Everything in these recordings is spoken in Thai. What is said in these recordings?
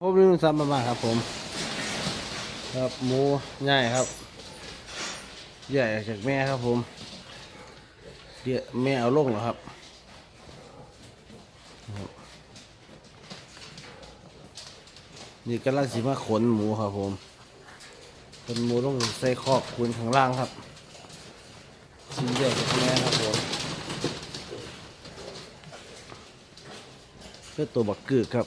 ผมลืมซ้ำมาบ้างครับผม ครับหมูใหญ่ครับ ใหญ่จากแม่ครับผมเดี๋ยวแม่เอาลงเหรอครับนี่กำลังสิมาขนหมูครับผมขนหมูต้องใส่คอกคูนข้างล่างครับชิ้นใหญ่จากแม่ครับผมเพื่อตัวบักกึกครับ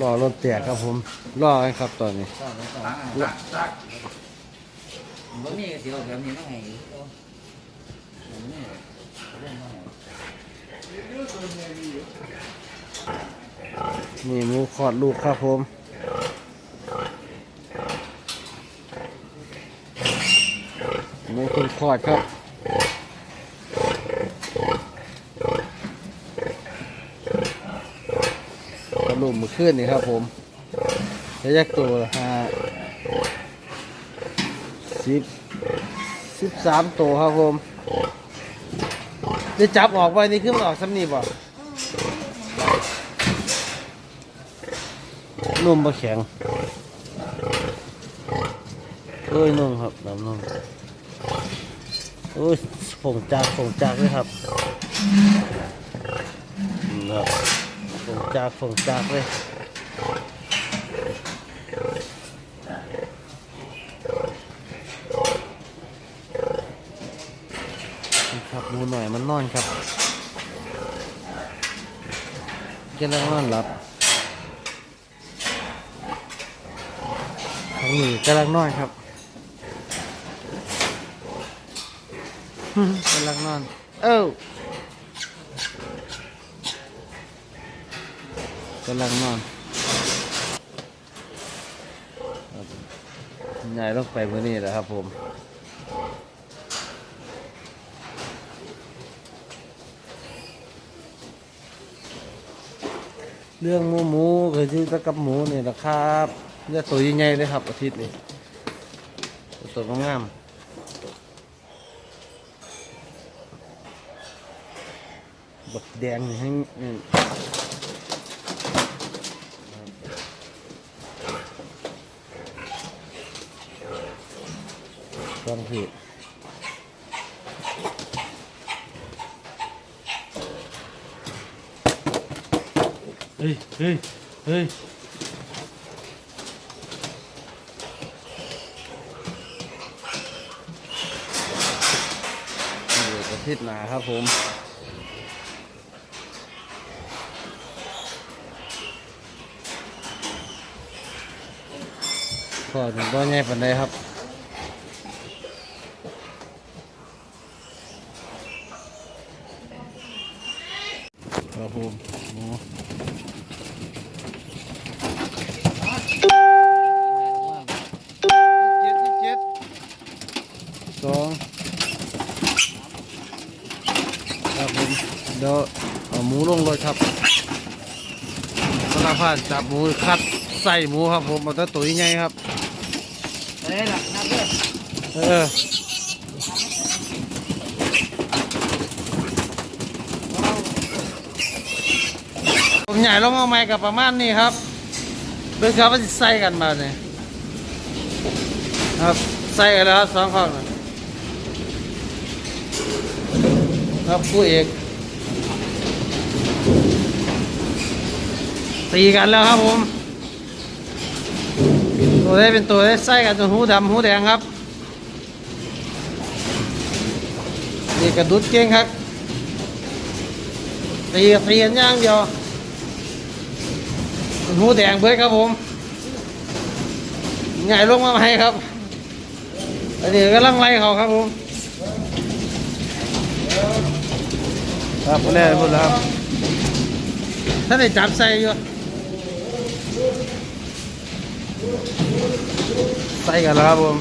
รอรถแตกครับผมรอกันครับตอนนี้บ่มีเสียวแบบนี้มาให้โอ้บ่มีเรื่องมาให้นี่หมูคอดลูกครับผมหมูคุณคอดครับกระลูกมือ ขึ้นนี่ครับผมจะแยกตัวห้าสิบสิบสามตัวครับผมจะจับออกไปนี่ขึ้นออกซ้ำนี่บ่นุ่มปะแข็งโอ้ยนุ่มครับน้ำนุ่มโอ้ยผงจากผงจากเลยครับนะครับ งจากผงจากเลยนี่ครับหมูหน่อยมันนอนครับกำลังนอนหลับทางนี้กำลังนอนครับกำลังนอน เอ้า กำลังนอนครับใหญ่ลงไปมื่อนี้แหละครับผมเรื่องหมูหมูเคยซื้อกับหมูนี่แหละครับเลือดตัวใหญ่เลยครับอาทิตย์นี้ตัวงามบักแดงนี่ให้ ฟังผิดเฮ้ยเฮ้ยเฮ้ยนี่อาทิตย์หนาครับผมขอถึงก็ง่ายปันใดครับครับ สารพัดจับหมูคัดใส่หมูครับผมเอาแต่ตัวใหญ่ครับเอ้ยล่ะนับเอเออผมใหญ่ลงเอาไม้กับประมาณนี้ครับเบิ่งครับว่าสิใส่กันมาเนี่ยครับใส่กันแล้วครับสองข้างนะครับผู้เอก ตีกันแล้วครับผมตัวได้เป็นตัวได้ไส้กันจนหูดำหูแดงครับนี่กระดุดเก่งครับตีตีกันอย่างเดียวจนหูแดงเบิดครับผมเใหญ่ลงมาไหมครับอันนี้กำลังไล่เขาครับผมครับแน่พูดแล้วครับท่านได้จับใส่อยู่ ใส่กันแล้วครับผม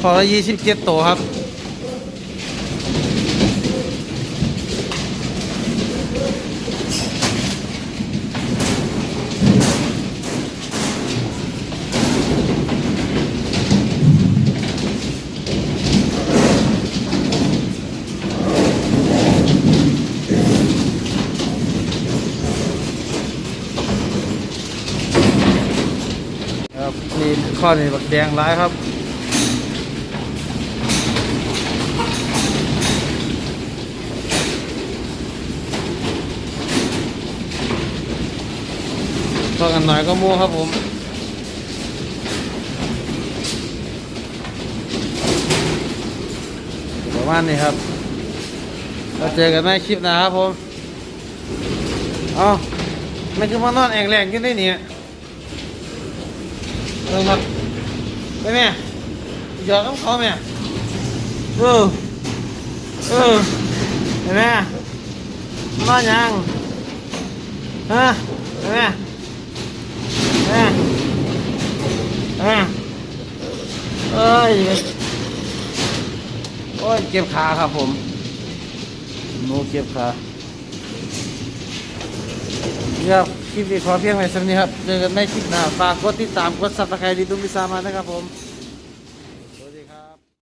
พอละยี่สิบเจ็ดตัวครับ ครับนี่ข้อนี้บักแดงร้ายครับก็กันหน่อยก็มั่วครับผมประมาณนี้ครับเราเจอกันในคลิปนะครับผม เอาไม่คือมานอนแองแรงอยู่ในนี่ย เออครับไปแม่หยอกกับเขาแม่เออเออไปแม่นอนยังฮะไปแม่แม่แม่เอ้ยโอ้ยเจ็บขาครับผมหนูเจ็บขาครับ คลิปนี้ขอเพียงไว้สักนี้ครับ เจอกันในคลิปหน้า ฝากกดติดตาม กดซับสไครต์ดีตุ้มพิซามานะครับผม